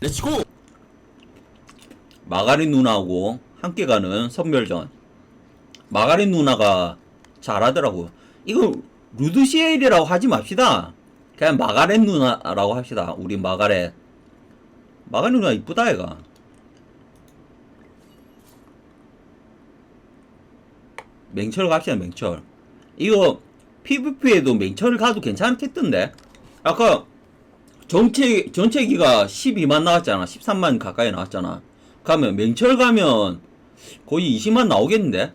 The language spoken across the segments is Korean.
렛츠고! 마가린 누나하고 함께 가는 선별전. 마가린 누나가 잘하더라고요. 이거 루드시엘이라고 하지 맙시다. 그냥 마가렛 누나라고 합시다. 우리 마가렛. 마가렛 누나 이쁘다 얘가. 맹철 갑시다 맹철. 이거 PVP에도 맹철을 가도 괜찮겠던데. 아까 전체 전체기가 12만 나왔잖아. 13만 가까이 나왔잖아. 가면 맹철 가면 거의 20만 나오겠는데?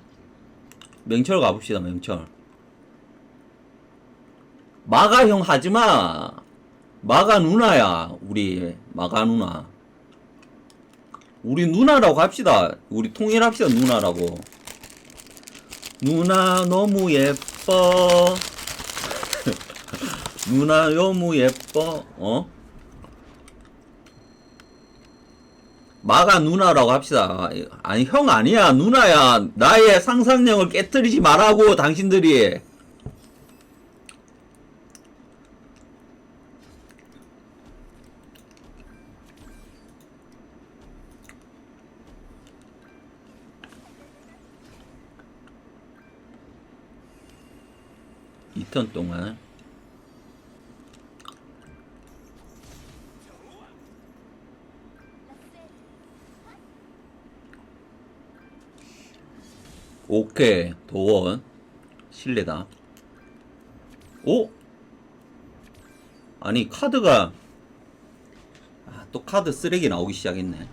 맹철 가봅시다. 맹철. 마가 형 하지마. 마가 누나야. 우리 마가 누나. 우리 누나라고 합시다. 우리 통일합시다. 누나라고. 누나 너무 예뻐. 누나 너무 예뻐. 어? 마가 누나라고 합시다. 아니 형 아니야 누나야. 나의 상상력을 깨뜨리지 말라고 당신들이. 이턴 동안 오케이 도원 실례다 오? 아니 카드가 아, 또 카드 쓰레기 나오기 시작했네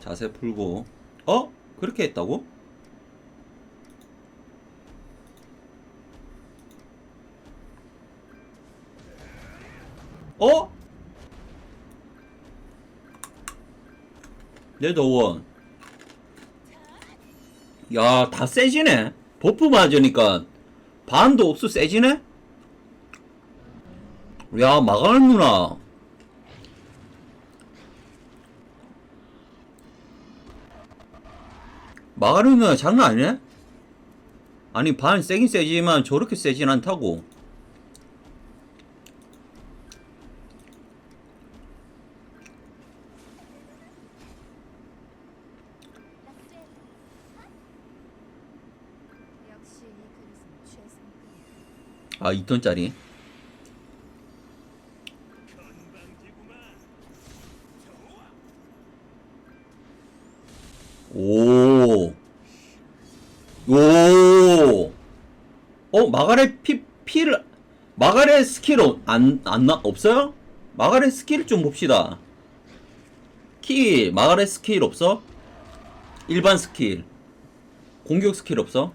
자세 풀고 어? 그렇게 했다고? 어? 레더원 야, 다 세지네. 버프 맞으니까 반도 없어 세지네? 야, 마갈 누나. 마갈 누나 장난 아니네? 아니, 반 세긴 세지만 저렇게 세진 않다고. 역시 이 그릇은 최상급이야. 아, 2톤짜리. 오. 오. 어, 마가렛 피, 피를, 마가렛 스킬 어- 안, 안, 나, 없어요? 마가렛 스킬 좀 봅시다. 키, 마가렛 스킬 없어? 일반 스킬. 공격 스킬 없어?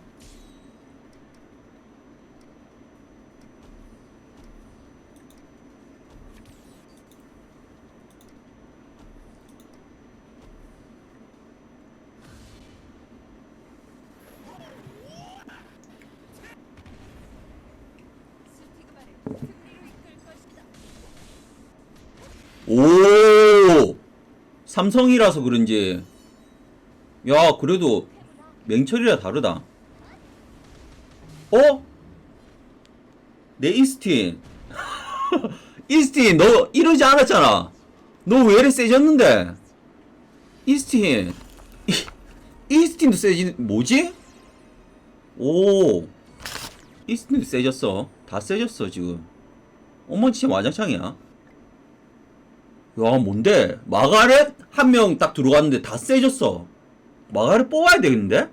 스티그마를 승리로 이끌 것이다. 오! 삼성이라서 그런지. 야 그래도 맹철이라 다르다. 어? 내 이스틴. 이스틴 너 이러지 않았잖아. 너 왜 이래 세졌는데? 이스틴. 이, 이스틴도 세지 뭐지? 오. 이스틴도 세졌어. 다 세졌어 지금. 어머 진짜 와장창이야 야 뭔데? 마가렛 한 명 딱 들어갔는데 다 세졌어. 마가렛 뽑아야 되겠는데?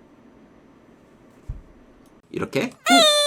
이렇게? 후.